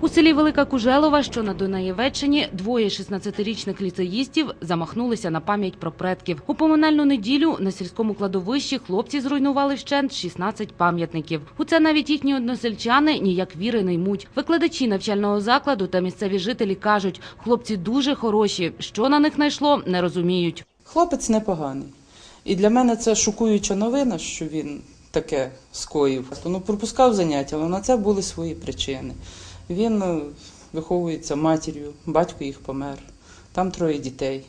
У селі Велика Кужелова, що на Дунаєвеччині, двоє 16-річних ліцеїстів замахнулися на пам'ять про предків. У поминальну неділю на сільському кладовищі хлопці зруйнували вщент 16 пам'ятників. У це навіть їхні односельчани ніяк віри не ймуть. Викладачі навчального закладу та місцеві жителі кажуть, хлопці дуже хороші. Що на них найшло, не розуміють. Хлопець непоганий. І для мене це шокуюча новина, що він таке скоїв. Ну, пропускав заняття, але на це були свої причини. Він е, виховується матір'ю, батько їх помер, там троє дітей.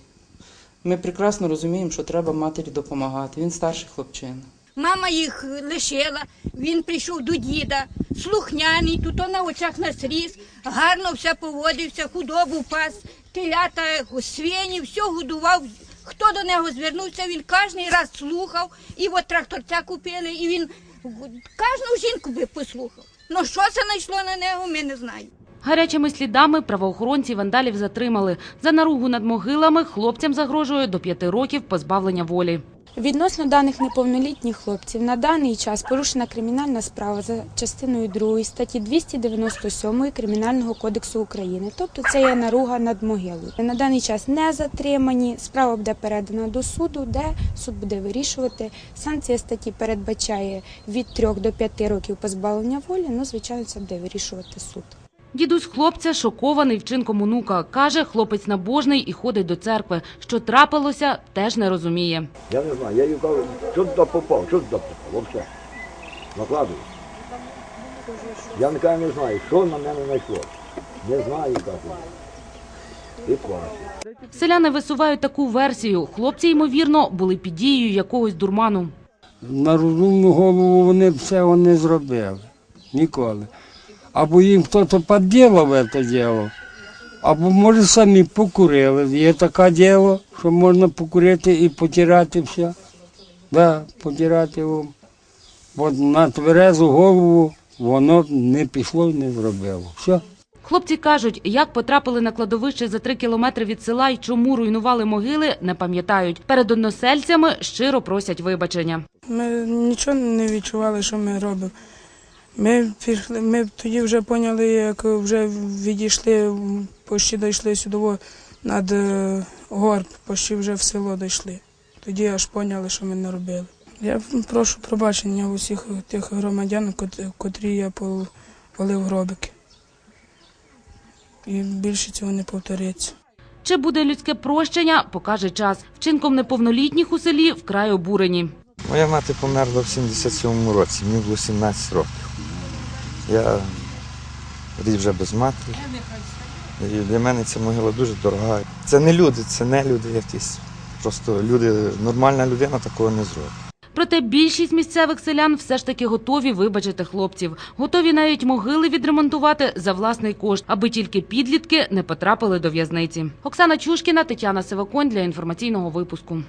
Ми прекрасно розуміємо, що треба матері допомагати. Він старший хлопчина. Мама їх лишила, він прийшов до діда, слухняний, тут на очах нас ріс, гарно все поводився, худобу пас, телята, свині, все годував. Хто до нього звернувся, він кожен раз слухав, і от тракторця купили, і він кожну жінку би послухав. Ну що це знайшло на нього, ми не знаємо. Гарячими слідами правоохоронці вандалів затримали. За наругу над могилами хлопцям загрожує до п'яти років позбавлення волі. Відносно даних неповнолітніх хлопців на даний час порушена кримінальна справа за частиною 2 статті 297 Кримінального кодексу України. Тобто це є наруга над могилою. На даний час не затримані. Справа буде передана до суду, де суд буде вирішувати. Санкція статті передбачає від 3 до 5 років позбавлення волі. Ну, звичайно, це буде вирішувати суд. Дідусь хлопця шокований вчинком онука. Каже, хлопець набожний і ходить до церкви. Що трапилося, теж не розуміє. Я не знаю, я їй кажу, що туди попав, що туди попав, взагалі. Накладую. Я не кажу, не знаю, що на мене знайшло. Не знаю, кажу. І плачу. Селяни висувають таку версію. Хлопці, ймовірно, були під дією якогось дурману. На розумну голову вони б цього не зробили. Ніколи. Або їм хтось підділав це діло, або може самі покурили. Є таке діло, що можна покурити і потирати все. Да, потирати вам. Бо на тверезу голову воно не пішло і не зробило. Все. Хлопці кажуть, як потрапили на кладовище за три кілометри від села і чому руйнували могили, не пам'ятають. Перед односельцями щиро просять вибачення. Ми нічого не відчували, що ми робимо. Ми пішли, ми тоді вже поняли, як вже відійшли, почти дійшли сюди над е, гор, почти вже в село дійшли. Тоді аж поняли, що ми не робили. Я прошу пробачення у всіх тих громадян, котрі я пол- полив гробики. І більше цього не повториться. Чи буде людське прощення, покаже час. Вчинком неповнолітніх у селі вкрай обурені. Моя мати померла в 77-му році, мені було 17 років. Я рік вже без матері. І для мене ця могила дуже дорога. Це не люди, це не люди якісь. Просто люди, нормальна людина такого не зробить. Проте більшість місцевих селян все ж таки готові вибачити хлопців. Готові навіть могили відремонтувати за власний кошт, аби тільки підлітки не потрапили до в'язниці. Оксана Чушкіна, Тетяна Сиваконь для інформаційного випуску.